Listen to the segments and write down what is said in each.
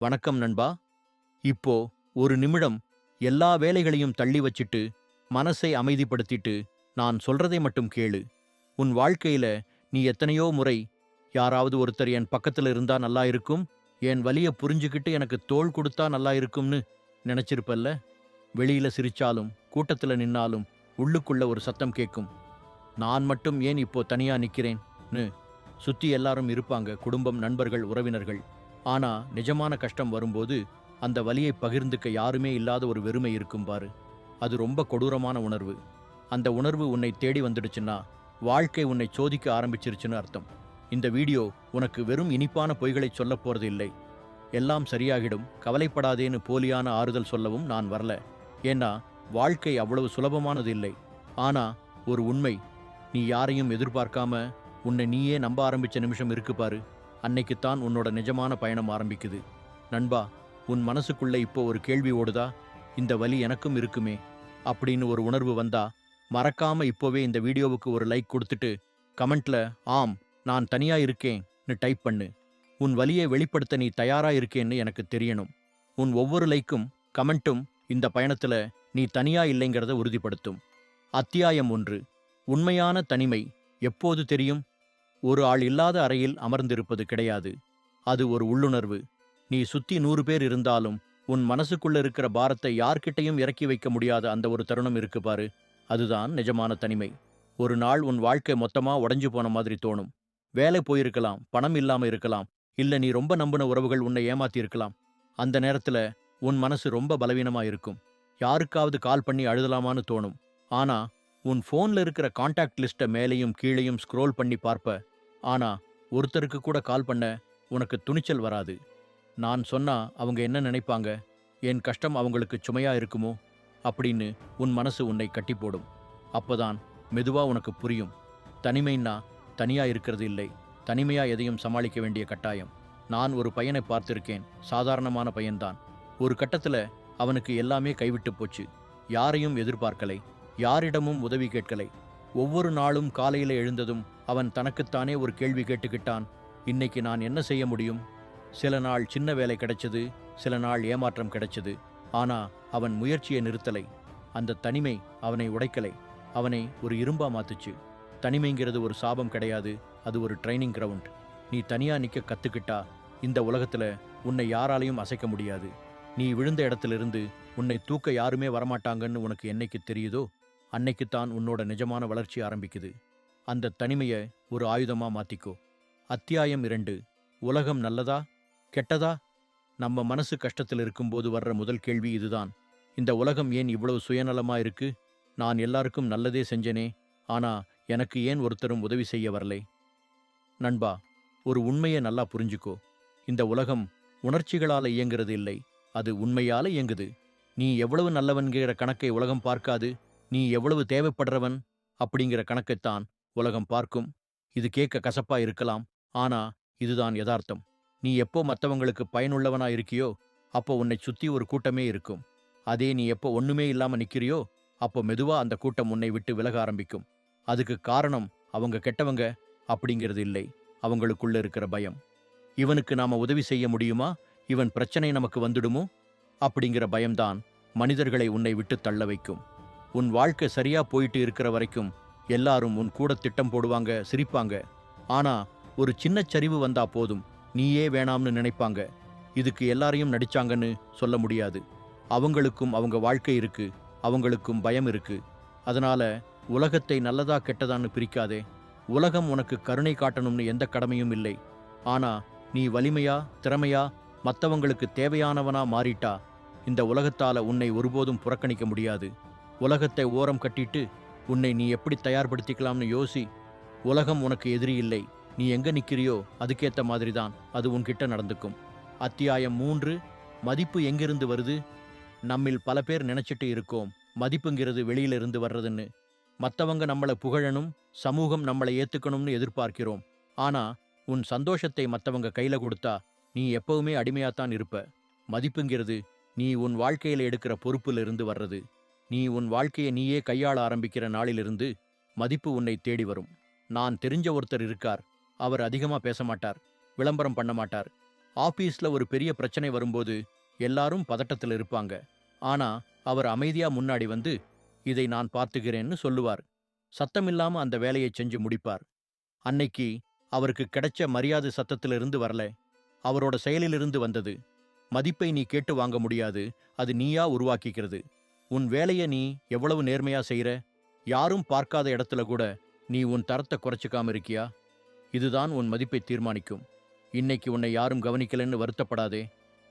வணக்கம் நண்பா. இப்போ ஒரு நிமிடம் எல்லா வேலைகளையும் தள்ளி வச்சிட்டு மனசை அமைதிப்படுத்திட்டு நான் சொல்றதை மட்டும் கேளு. உன் வாழ்க்கையில நீ எத்தனையோ முறை யாராவது ஒருத்தர் என் பக்கத்துல இருந்தா நல்லா இருக்கும் என் வலிய புரிஞ்சுக்கிட்டு எனக்கு தோள் கொடுத்தா நல்லா இருக்கும்னு நினைச்சிருப்பல்ல? வெளியில சிரிச்சாலும் கூட்டத்துல நின்னாலும் உள்ளுக்குள்ள ஒரு சத்தம் கேட்கும் நான் மட்டும் ஏன் இப்போ தனியா நிக்கிறேன்னு சுத்தி எல்லாரும் இருப்பாங்க குடும்பம் நண்பர்கள் உறவினர்கள். ஆனா நிஜமான கஷ்டம் வரும்போது அந்த வலியை பகிர்ந்துக்க யாருமே இல்லாத ஒரு வெறுமை இருக்கும் பாரு. அது ரொம்ப கொடூரமான உணர்வு. அந்த உணர்வு உன்னை தேடி வந்துடுச்சுன்னா வாழ்க்கை உன்னை சோதிக்க ஆரம்பிச்சிருச்சுன்னு அர்த்தம். இந்த வீடியோ உனக்கு வெறும் இனிப்பான பொய்களை சொல்லப் போறது இல்லை. எல்லாம் சரியாகிடும். கவலைப்படாதேன்னு போலியான ஆறுதல் சொல்லவும் நான் வரல. ஏன்னா வாழ்க்கை அவ்வளவு சுலபமானது இல்லை. ஆனா ஒரு உண்மை. நீ யாரையும் எதிர்பார்க்காம உன்னை நீயே நம்ப ஆரம்பிச்ச நிமிஷம் இருக்கு பாரு. அன்னைக்குத்தான் உன்னோட நிஜமான பயணம் ஆரம்பிக்குது. நண்பா உன் மனசுக்குள்ள இப்போ ஒரு கேள்வி ஓடுதா? இந்த வலி எனக்கும் இருக்குமே. அப்படின்னு ஒரு உணர்வு வந்தா மறக்காம இப்போவே இந்த வீடியோவுக்கு ஒரு லைக் கொடுத்துட்டு கமெண்ட்ல ஆம் நான் தனியா இருக்கேன்னு டைப் பண்ணு. உன் வலியை வெளிப்படுத்த நீ தயாரா இருக்கேன்னு எனக்கு தெரியணும். உன் ஒவ்வொரு லைக்கும் கமெண்ட்டும் இந்த பயணத்துல நீ தனியா இல்லைங்கிறத உறுதிப்படுத்தும். அத்தியாயம் ஒன்று. உண்மையான தனிமை எப்போது தெரியும்? ஒரு ஆள் இல்லாத அறையில் அமர்ந்திருப்பது கிடையாது. அது ஒரு உள்ளுணர்வு. நீ சுத்தி நூறு பேர் இருந்தாலும் உன் மனசுக்குள்ள இருக்கிற பாரத்தை யார்கிட்டயும் இறக்கி வைக்க முடியாத அந்த ஒரு தருணம் இருக்கு பாரு. அதுதான் நிஜமான தனிமை. ஒரு நாள் உன் வாழ்க்கை மொத்தமா உடைஞ்சு போன மாதிரி தோணும். வேலை போயிருக்கலாம் பணம் இல்லாம இருக்கலாம் இல்ல நீ ரொம்ப நம்பின உறவுகள் உன்னை ஏமாத்தி இருக்கலாம் அந்த நேரத்துல உன் மனசு ரொம்ப பலவீனமா இருக்கும். யாருக்காவது கால் பண்ணி அழுதலாமான்னு தோணும். ஆனா உன் ஃபோன்ல இருக்கிற காண்டாக்ட் லிஸ்ட்டை மேலேயும் கீழேயும் ஸ்க்ரோல் பண்ணி பார்ப்ப ஆனா ஒருத்தருக்கு கூட கால் பண்ண உனக்கு துணிச்சல் வராது. நான் சொன்னா அவங்க என்ன நினைப்பாங்க? என் கஷ்டம் அவங்களுக்கு சுமையா இருக்குமோ? அப்படின்னு உன் மனசு உன்னை கட்டி போடும் அப்பதான் மெதுவா உனக்கு புரியும். தனிமைன்னா தனியா இருக்கிறது இல்லை. தனிமையா எதையும் சமாளிக்க வேண்டிய கட்டாயம். நான் ஒரு பையனை பார்த்திருக்கேன். சாதாரணமான பையன்தான். ஒரு கட்டத்துல அவனுக்கு எல்லாமே கைவிட்டு போச்சு. யாரையும் எதிர்பார்க்கலை. யாரிடமும் உதவி கேட்கலை. ஒவ்வொரு நாளும் காலையில எழுந்ததும் அவன் தனக்குத்தானே ஒரு கேள்வி கேட்டுக்கிட்டான். இன்னைக்கு நான் என்ன செய்ய முடியும்? சில நாள் சின்ன வேலை கிடைச்சது சில நாள் ஏமாற்றம் கிடைச்சது. ஆனா அவன் முயற்சியை நிறுத்தலை. அந்த தனிமை அவனை உடைக்கலை. அவனை ஒரு இரும்பா மாத்துச்சு. தனிமைங்கிறது ஒரு சாபம் கிடையாது அது ஒரு ட்ரைனிங் கிரவுண்ட் நீ தனியா நிக்க கத்துக்கிட்டா இந்த உலகத்துல உன்னை யாராலையும் அசைக்க முடியாது. நீ விழுந்த இடத்திலிருந்து உன்னை தூக்க யாருமே வரமாட்டாங்கன்னு உனக்கு என்னைக்கு தெரியுதோ? அன்னைக்குத்தான் உன்னோட நிஜமான வளர்ச்சி ஆரம்பிக்குது. அந்த தனிமைய ஒரு ஆயுதமா மாத்திக்கோ. அத்தியாயம் இரண்டு. உலகம் நல்லதா கெட்டதா? நம்ம மனசு கஷ்டத்தில் இருக்கும்போது வர்ற முதல் கேள்வி இதுதான். இந்த உலகம் ஏன் இவ்வளவு சுயநலமா இருக்கு? நான் எல்லாருக்கும் நல்லதே செஞ்சேனே ஆனா எனக்கு ஏன் ஒருத்தரும் உதவி செய்ய வரலை? நண்பா ஒரு உண்மையை நல்லா புரிஞ்சுக்கோ. இந்த உலகம் உணர்ச்சிகளால இயங்குறது இல்லை அது உண்மையால இயங்குது. நீ எவ்வளவு நல்லவன்கிற கணக்கை உலகம் பார்க்காது நீ எவ்வளவு தேவைப்படுறவன் அப்படிங்கிற கணக்கைத்தான் உலகம் பார்க்கும். இது கேட்க கசப்பா இருக்கலாம். ஆனா இதுதான் யதார்த்தம். நீ எப்போ மத்தவங்களுக்கு பயனுள்ளவனா இருக்கியோ அப்போ உன்னை சுத்தி ஒரு கூட்டமே இருக்கும். அதே நீ எப்போ ஒண்ணுமே இல்லாம நிக்கிறியோ அப்போ மெதுவா அந்த கூட்டம் உன்னை விட்டு விலக ஆரம்பிக்கும். அதுக்கு காரணம் அவங்க கெட்டவங்க அப்படிங்கிறது இல்லை. அவங்களுக்குள்ள இருக்கிற பயம். இவனுக்கு நாம உதவி செய்ய முடியுமா? இவன் பிரச்சனை நமக்கு வந்துடுமோ? அப்படிங்கிற பயம்தான் மனிதர்களை உன்னை விட்டு தள்ள வைக்கும். உன் வாழ்க்கை சரியா போயிட்டு இருக்கிற வரைக்கும் எல்லாரும் உன் கூட திட்டம் போடுவாங்க சிரிப்பாங்க. ஆனா ஒரு சின்ன சரிவு வந்தா போதும். நீயே வேணாம்னு நினைப்பாங்க. இதுக்கு எல்லாரையும் நடிச்சாங்கன்னு சொல்ல முடியாது. அவங்களுக்கும் அவங்க வாழ்க்கை இருக்கு. அவங்களுக்கும் பயம் இருக்கு. அதனால உலகத்தை நல்லதா கெட்டதான்னு பிரிக்காதே. உலகம் உனக்கு கருணை காட்டணும்னு எந்த கடமையும் இல்லை. ஆனா நீ வலிமையா திறமையா மத்தவங்களுக்கு தேவையானவனா மாறிட்டா இந்த உலகத்தால உன்னை ஒருபோதும் புறக்கணிக்க முடியாது. உலகத்தை ஓரம் கட்டிட்டு உன்னை நீ எப்படி தயார்படுத்திக்கலாம்னு யோசி. உலகம் உனக்கு எதிரி இல்லை. நீ எங்க நிக்கிறியோ அதுக்கேத்த மாதிரி தான் அது உன்கிட்ட நடந்துக்கும். அத்தியாயம் மூன்று மதிப்பு எங்கிருந்து வருது? நம்மில் பல பேர் நினைச்சிட்டு இருக்கோம் மதிப்புங்கிறது வெளியில இருந்து வர்றதுன்னு. மத்தவங்க நம்மளை புகழணும் சமூகம் நம்மளை ஏத்துக்கணும்னு எதிர்பார்க்கிறோம். ஆனா உன் சந்தோஷத்தை மத்தவங்க கையில கொடுத்தா நீ எப்பவுமே அடிமையாத்தான் இருப்ப. மதிப்புங்கிறது நீ உன் வாழ்க்கையில எடுக்கிற பொறுப்புல இருந்து வர்றது. நீ உன் வாழ்க்கையை நீயே கையாள ஆரம்பிக்கிற நாளிலிருந்து மதிப்பு உன்னை தேடி வரும். நான் தெரிஞ்ச ஒருத்தர் இருக்கார். அவர் அதிகமா பேச மாட்டார் விளம்பரம் பண்ண மாட்டார். ஆபீஸ்ல ஒரு பெரிய பிரச்சனை வரும்போது எல்லாரும் பதட்டத்தில் இருப்பாங்க. ஆனா அவர் அமைதியா முன்னாடி வந்து இதை நான் பார்த்துக்கிறேன்னு சொல்லுவார். சத்தமில்லாம அந்த வேலையை செஞ்சு முடிப்பார். அன்னைக்கு அவருக்கு கிடைச்ச மரியாதை சத்தத்திலிருந்து வரல. அவரோட செயலிலிருந்து வந்தது. மதிப்பை நீ கேட்டு வாங்க முடியாது. அது நீயா உருவாக்கிக்கிறது. உன் வேலையை நீ எவ்வளவு நேர்மையா செய்யற யாரும் பார்க்காத இடத்துல கூட நீ உன் தரத்தை குறைச்சிக்காம இருக்கியா? இதுதான் உன் மதிப்பை தீர்மானிக்கும். இன்னைக்கு உன்னை யாரும் கவனிக்கலன்னு வருத்தப்படாதே.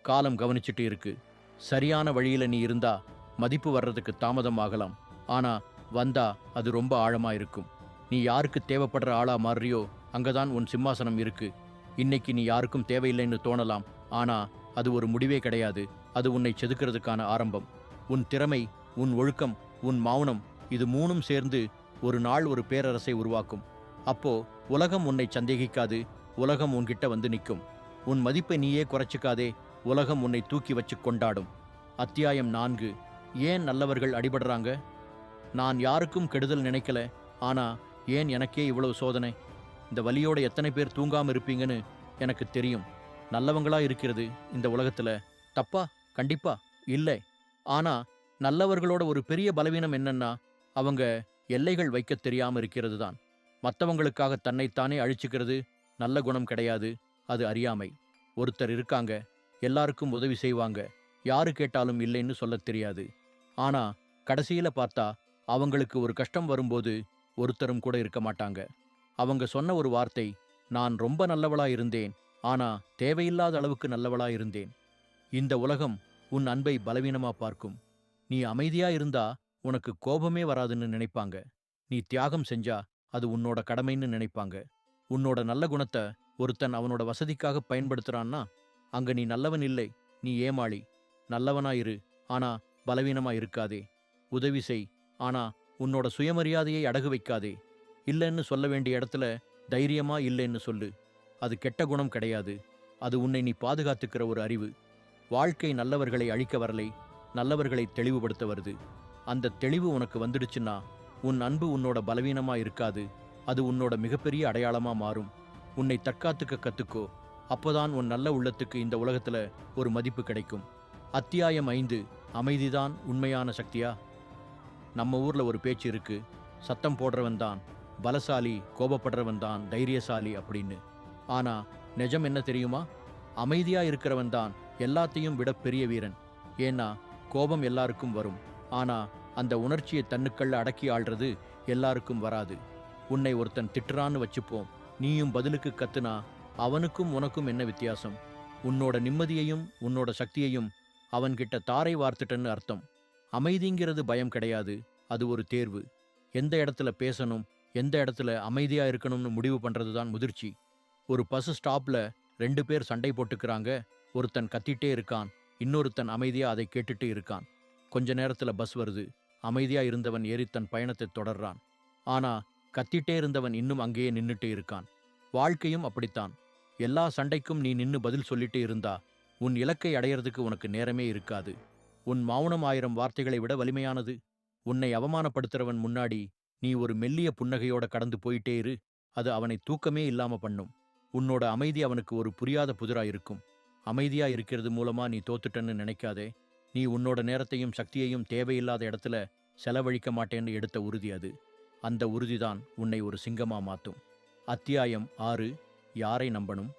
காலம் கவனிச்சிட்டு இருக்கு. சரியான வழியில நீ இருந்தா மதிப்பு வர்றதுக்கு தாமதம் ஆகலாம். ஆனா வந்தா அது ரொம்ப ஆழமா இருக்கும். நீ யாருக்கு தேவைப்படுற ஆளா மாறுறியோ அங்கதான் உன் சிம்மாசனம் இருக்கு. இன்னைக்கு நீ யாருக்கும் தேவையில்லைன்னு தோணலாம். ஆனா அது ஒரு முடிவே கிடையாது. அது உன்னை செதுக்கிறதுக்கான ஆரம்பம். உன் திறமை உன் ஒழுக்கம் உன் மௌனம் இது மூணும் சேர்ந்து ஒரு நாள் ஒரு பேரரசை உருவாக்கும். அப்போ உலகம் உன்னை சந்தேகிக்காது உலகம் உன்கிட்ட வந்து நிற்கும். உன் மதிப்பை நீயே குறைச்சிக்காதே உலகம் உன்னை தூக்கி வச்சு கொண்டாடும். அத்தியாயம் நான்கு. ஏன் நல்லவர்கள் அடிபடுறாங்க? நான் யாருக்கும் கெடுதல் நினைக்கல ஆனா ஏன் எனக்கே இவ்வளவு சோதனை? இந்த வலியோட எத்தனை பேர் தூங்காம இருப்பீங்கன்னு எனக்கு தெரியும். நல்லவங்களா இருக்கிறது இந்த உலகத்துல. தப்பா? கண்டிப்பா? இல்லை. ஆனா நல்லவர்களோட ஒரு பெரிய பலவீனம் என்னன்னா அவங்க எல்லைகள் வைக்க தெரியாம இருக்கிறது தான் மற்றவங்களுக்காக தன்னைத்தானே அழிச்சுக்கிறது நல்ல குணம் கிடையாது அது அறியாமை. ஒருத்தர் இருக்காங்க எல்லாருக்கும் உதவி செய்வாங்க யாரு கேட்டாலும் இல்லைன்னு சொல்லத் தெரியாது. ஆனா கடைசியில பார்த்தா அவங்களுக்கு ஒரு கஷ்டம் வரும்போது ஒருத்தரும் கூட இருக்க மாட்டாங்க. அவங்க சொன்ன ஒரு வார்த்தை நான் ரொம்ப நல்லவளா இருந்தேன் ஆனா தேவையில்லாத அளவுக்கு நல்லவளா இருந்தேன். இந்த உலகம் உன் அன்பை பலவீனமா பார்க்கும். நீ அமைதியா இருந்தா உனக்கு கோபமே வராதுன்னு நினைப்பாங்க. நீ தியாகம் செஞ்சா அது உன்னோட கடமைன்னு நினைப்பாங்க. உன்னோட நல்ல குணத்தை ஒருத்தன் அவனோட வசதிக்காக பயன்படுத்துறான்னா அங்க நீ நல்லவன் இல்லை நீ ஏமாளி. நல்லவனா இரு ஆனா பலவீனமா இருக்காதே. உதவி செய் ஆனா உன்னோட சுயமரியாதையை அடகு வைக்காதே. இல்லைன்னு சொல்ல வேண்டிய இடத்துல தைரியமா இல்லைன்னு சொல்லு. அது கெட்ட குணம் கிடையாது. அது உன்னை நீ பாதுகாத்துக்கிற ஒரு அறிவு. வாழ்க்கை நல்லவர்களை அழிக்க வரலை நல்லவர்களை தெளிவுபடுத்த வருது அந்த தெளிவு உனக்கு வந்துடுச்சுன்னா உன் அன்பு உன்னோட பலவீனமா இருக்காது அது உன்னோட மிகப்பெரிய அடையாளமா மாறும். உன்னை தற்காத்துக்க கத்துக்கோ அப்போதான் உன் நல்ல உள்ளத்துக்கு இந்த உலகத்துல ஒரு மதிப்பு கிடைக்கும். அத்தியாயம் ஐந்து அமைதிதான் உண்மையான சக்தியா? நம்ம ஊர்ல ஒரு பேச்சு இருக்கு சத்தம் போடுறவன் தான் பலசாலி கோபப்படுறவன் தான் தைரியசாலி அப்படின்னு. ஆனா நிஜம் என்ன தெரியுமா? அமைதியா இருக்கிறவன் தான் எல்லாத்தையும் விட பெரிய வீரன். ஏன்னா கோபம் எல்லாருக்கும் வரும். ஆனா அந்த உணர்ச்சியை தன்னுக்கள் அடக்கி ஆள்றது எல்லாருக்கும் வராது. உன்னை ஒருத்தன் திட்டுறான்னு வச்சுப்போம். நீயும் பதிலுக்கு கத்துனா அவனுக்கும் உனக்கும் என்ன வித்தியாசம்? உன்னோட நிம்மதியையும் உன்னோட சக்தியையும் அவன்கிட்ட தாரை வார்த்துட்டன்னு அர்த்தம். அமைதிங்கிறது பயம் கிடையாது. அது ஒரு தேர்வு. எந்த இடத்துல பேசணும் எந்த இடத்துல அமைதியா இருக்கணும்னு முடிவு பண்றது தான் முதிர்ச்சி. ஒரு பஸ் ஸ்டாப்ல ரெண்டு பேர் சண்டை போட்டுக்கிறாங்க. ஒருத்தன் கத்திட்டே இருக்கான் இன்னொருத்தன் அமைதியா அதை கேட்டுட்டு இருக்கான். கொஞ்ச நேரத்துல பஸ் வருது. அமைதியா இருந்தவன் ஏறி தன் பயணத்தை தொடர்றான். ஆனா கத்திட்டே இருந்தவன் இன்னும் அங்கேயே நின்னுட்டு இருக்கான். வாழ்க்கையும் அப்படித்தான். எல்லா சண்டைக்கும் நீ நின்னு பதில் சொல்லிட்டு இருந்தா உன் இலக்கை அடையறதுக்கு உனக்கு நேரமே இருக்காது. உன் மௌனம் ஆயிரம் வார்த்தைகளை விட வலிமையானது. உன்னை அவமானப்படுத்துறவன் முன்னாடி நீ ஒரு மெல்லிய புன்னகையோட கடந்து போயிட்டே இரு. அது அவனை தூக்கமே இல்லாம பண்ணும். உன்னோட அமைதி அவனுக்கு ஒரு புரியாத புதிரா இருக்கும் அமைதியா இருக்கிறது மூலமா நீ தோத்துட்டன்னு நினைக்காதே. நீ உன்னோட நேரத்தையும் சக்தியையும் தேவையில்லாத இடத்துல செலவழிக்க மாட்டேன்னு எடுத்த உறுதி அது. அந்த உறுதிதான் உன்னை ஒரு சிங்கமா மாத்தும். அத்தியாயம் ஆறு யாரை நம்பணும்?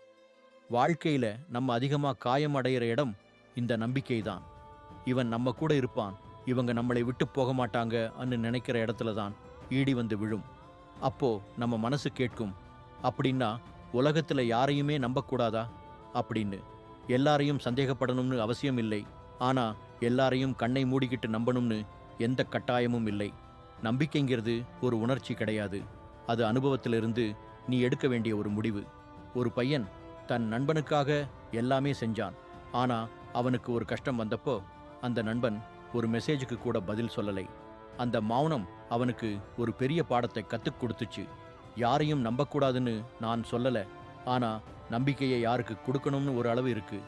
வாழ்க்கையில நம்ம அதிகமா காயம் அடையிற இடம் இந்த நம்பிக்கை தான் இவன் நம்ம கூட இருப்பான். இவங்க நம்மளை விட்டு போக மாட்டாங்க அன்னு நினைக்கிற இடத்துல தான் ஈடி வந்து விழும். அப்போ நம்ம மனசு கேட்கும் அப்படின்னா உலகத்துல யாரையுமே நம்பக்கூடாதா? அப்படின்னு. எல்லாரையும் சந்தேகப்படணும்னு அவசியம் இல்லை ஆனா எல்லாரையும் கண்ணை மூடிக்கிட்டு நம்பணும்னு எந்த கட்டாயமும் இல்லை. நம்பிக்கைங்கிறது ஒரு உணர்ச்சி கிடையாது. அது அனுபவத்திலிருந்து நீ எடுக்க வேண்டிய ஒரு முடிவு. ஒரு பையன் தன் நண்பனுக்காக எல்லாமே செஞ்சான். ஆனா அவனுக்கு ஒரு கஷ்டம் வந்தப்போ அந்த நண்பன் ஒரு மெசேஜுக்கு கூட பதில் சொல்லலை. அந்த மௌனம் அவனுக்கு ஒரு பெரிய பாடத்தை கத்துக் கொடுத்துச்சு. யாரையும் நம்பக்கூடாதுன்னு நான் சொல்லல. ஆனா நம்பிக்கையை யாருக்கு கொடுக்கணும்னு ஒரு அளவு இருக்கு.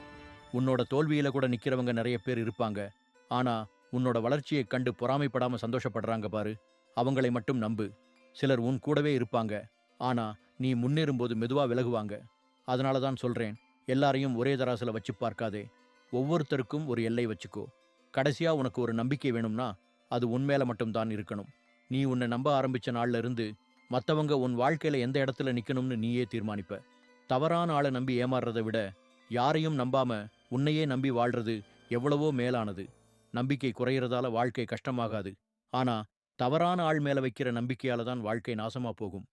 உன்னோட தோல்வியில கூட நிக்கிறவங்க நிறைய பேர் இருப்பாங்க. ஆனா உன்னோட வளர்ச்சியை கண்டு பொறாமைப்படாம சந்தோஷப்படுறாங்க பாரு. அவங்களை மட்டும் நம்பு. சிலர் உன் கூடவே இருப்பாங்க. ஆனா நீ முன்னேறும்போது மெதுவா விலகுவாங்க. அதனால தான் சொல்றேன் எல்லாரையும் ஒரே தராசுல வச்சு பார்க்காதே. ஒவ்வொருத்தருக்கும் ஒரு எல்லை வச்சுக்கோ. கடைசியா உனக்கு ஒரு நம்பிக்கை வேணும்னா அது உன் மேல மட்டும்தான் இருக்கணும். நீ உன்னை நம்ப ஆரம்பிச்ச நாள்ல இருந்து மத்தவங்க உன் வாழ்க்கையில எந்த இடத்துல நிக்கணும்னு நீயே தீர்மானிப்ப. தவறான ஆளை நம்பி ஏமாறுறதை விட யாரையும் நம்பாம உன்னையே நம்பி வாழ்றது எவ்வளவோ மேலானது. நம்பிக்கை குறையறதால வாழ்க்கை கஷ்டமாகாது. ஆனா தவறான ஆள் மேல வைக்கிற நம்பிக்கையால தான் வாழ்க்கை நாசமா போகும்.